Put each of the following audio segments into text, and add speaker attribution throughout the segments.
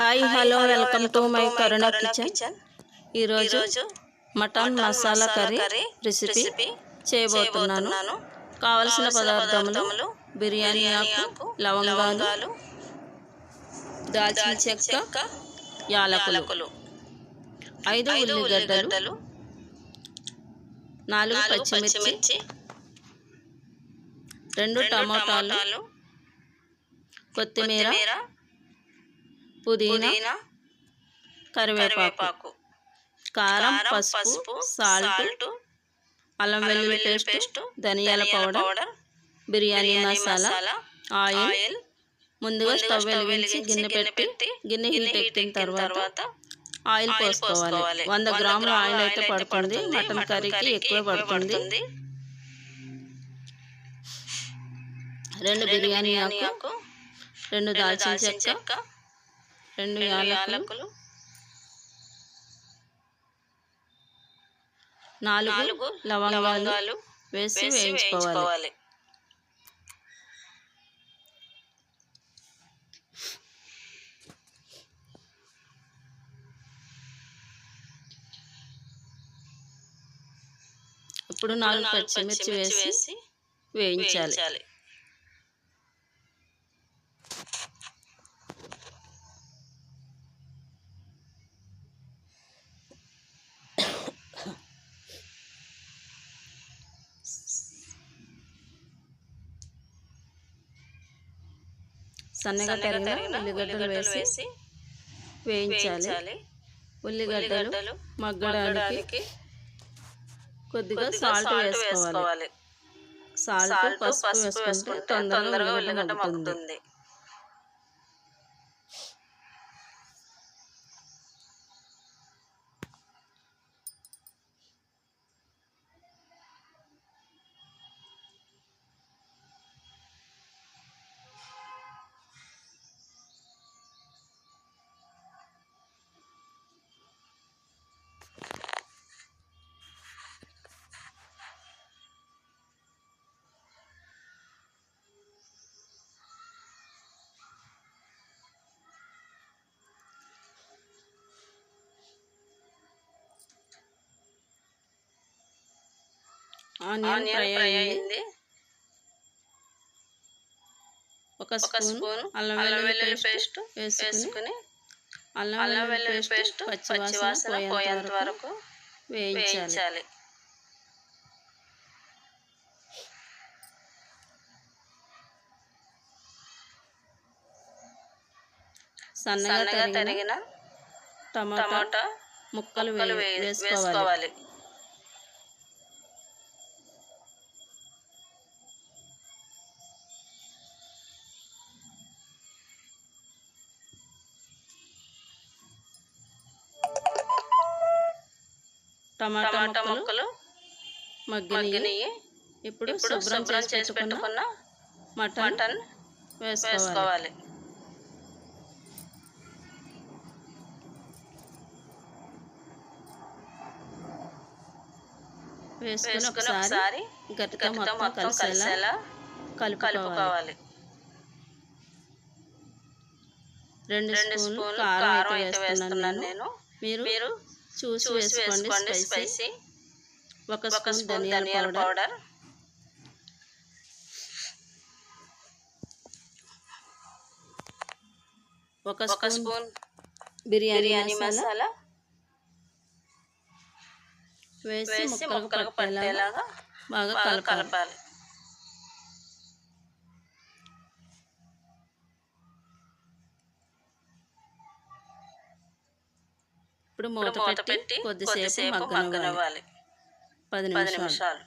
Speaker 1: Hi hello welcome to my Karuna kitchen ఈరోజు mutton masala curry recipe చేయబోతున్నాను. కావలసిన పదార్థములు బిర్యానీ ఆకు లవంగాలు దాల్చిన చెక్క యాలకులు. ఐదు ఉల్లిగడ్డలు నాలుగు పచ్చిమిర్చి రెండు టమాటాలు కొత్తిమీర పుదీనా కరివేపాకు కారం పసుపు సాల్ట్ అల్లం వెల్లుల్లి పేస్ట్ ధనియాల powder
Speaker 2: powder
Speaker 1: biryani masala oil ముందుగా స్టవ్ వెలిగించి గిన్నె పెట్టి గిన్నె హీట్
Speaker 2: గిన్నె
Speaker 1: ఎక్కిన తర్వాత ఆయిల్ పోసుకోవాలి. వంద గ్రాముల ఆయిల్ అయితే పడుతుంది. మటన్ కర్రీకి ఎక్కువ పడుతుంది. రెండు బిర్యానీ ఆకు రెండు దాల్చిన చెక్క రెండు యాలకులు. నాలుగు లవంగాలు వేసి వేయించుకోవాలి. ఇప్పుడు నాలుగు పచ్చిమిర్చి వేసి వేయించాలి. సన్నగా తరిగిన ఉల్లిగడ్డలు వేసి వేయించాలి. ఉల్లిగడ్డలు మగ్గడానికి కొద్దిగా సాల్ట్ వేసుకోవాలి. సాల్ట్ పసుపు వేసుకుంటే తొందరగా ఉల్లిగడ్డ మగ్గుతుంది. ఆనియన్ ఫ్రై అయింది.
Speaker 2: అయింది.
Speaker 1: ఒక స్పూన్ అల్లం వెల్లుల్లి పేస్ట్ వేసుకుని అల్లం వెల్లుల్లి పేస్ట్ పచ్చివాసన పోయేంత వరకు వేయించాలి. సన్నగా తరిగిన టమాటా ముక్కలు వేసుకోవాలి. టమాటా ముక్కలు మగ్గినవి ఇప్పుడు
Speaker 2: ఇప్పుడు
Speaker 1: శుభ్రం చేసి పెట్టుకున్న మటన్ వేసుకోవాలి. వేసుకుని ఒకసారి గట్టితో మొత్తం కలిసేలా కలుపుకోవాలి. రెండు
Speaker 2: రెండు
Speaker 1: స్పూన్లు కారం అయితే వేస్తున్నాను నేను.
Speaker 2: నేను.
Speaker 1: మీరు?
Speaker 2: మీరు?
Speaker 1: చూసి వేసుకోండి స్పైసీ. ఒక స్పూన్ ధనియాల పౌడర్. ఒక స్పూన్ బిర్యానీ మసాలా. వేసి
Speaker 2: వేసి
Speaker 1: ముక్కలకు పట్టేలాగా బాగా కలపాలి. ఇప్పుడు మూత పెట్టి కొద్దిసేపు మగ్గనివ్వాలి. పది
Speaker 2: పది
Speaker 1: నిమిషాలు.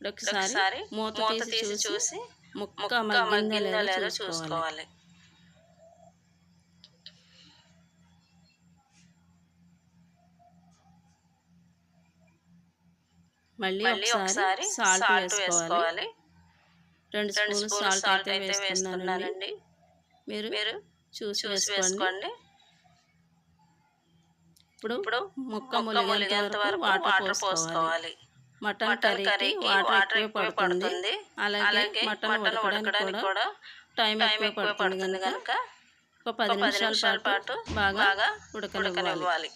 Speaker 1: ఒకసారి మూత తీసి చూసి ముక్క లేదో
Speaker 2: లేదో
Speaker 1: చూసుకోవాలి. మళ్ళీ
Speaker 2: మళ్ళీ
Speaker 1: ఒకసారి సాల్ట్ వేసుకోవాలి. రెండు
Speaker 2: రెండు
Speaker 1: స్పూన్
Speaker 2: స్పూన్
Speaker 1: సాల్ట్ అయితే వేస్తున్నానండి. మీరు
Speaker 2: మీరు
Speaker 1: చూసి వేసుకోండి. ఇప్పుడు
Speaker 2: ఇప్పుడు
Speaker 1: ముక్క ములిగేంత వరకు వాటర్ పోసుకోవాలి. మటన్ కర్రీకి
Speaker 2: కర్రీకి
Speaker 1: వాటర్ ఎక్కువే పడుతుంది. అలాగే మటన్ ఉడకడానికి కూడా టైం ఎక్కువ పడుతుంది కనుక ఒక పది నిమిషాల పాటు బాగా ఉడకనివ్వాలి.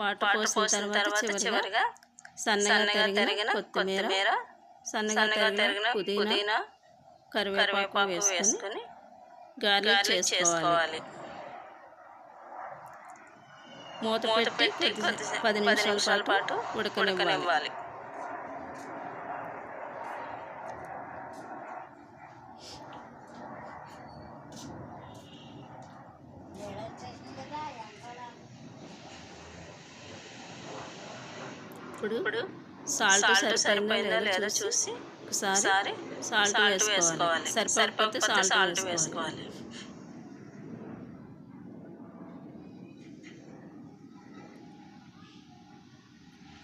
Speaker 1: వాటర్ పోసిన తర్వాత చివరిగా సన్నగా తరిగిన కొత్తిమీర సన్నగా తరిగిన పుదీనా కరివేపాకు వేసుకొని గార్లిక్ చేసుకోవాలి. మూత పెట్టి పది నిమిషాల పాటు
Speaker 2: పాటు
Speaker 1: ఉడకనివ్వాలి. ఇప్పుడు సాల్ట్ సరిపోయిందో లేదో చూసి ఒకసారి సాల్ట్ వేసుకోవాలి. సరిపోకపోతే సాల్ట్
Speaker 2: సాల్ట్
Speaker 1: వేసుకోవాలి.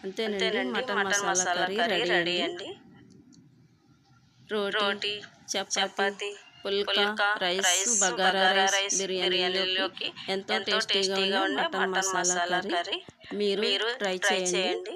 Speaker 1: అంతేనండి మటన్ మసాలా కర్రీ రెడీ అండి. రోటీ చపాతి పుల్కా రైస్ బగారా రైస్ బిర్యానీలోకి ఎంతో టేస్టీగా ఉండే మటన్ మసాలా కర్రీ మీరు
Speaker 2: మీరు
Speaker 1: ట్రై చేయండి.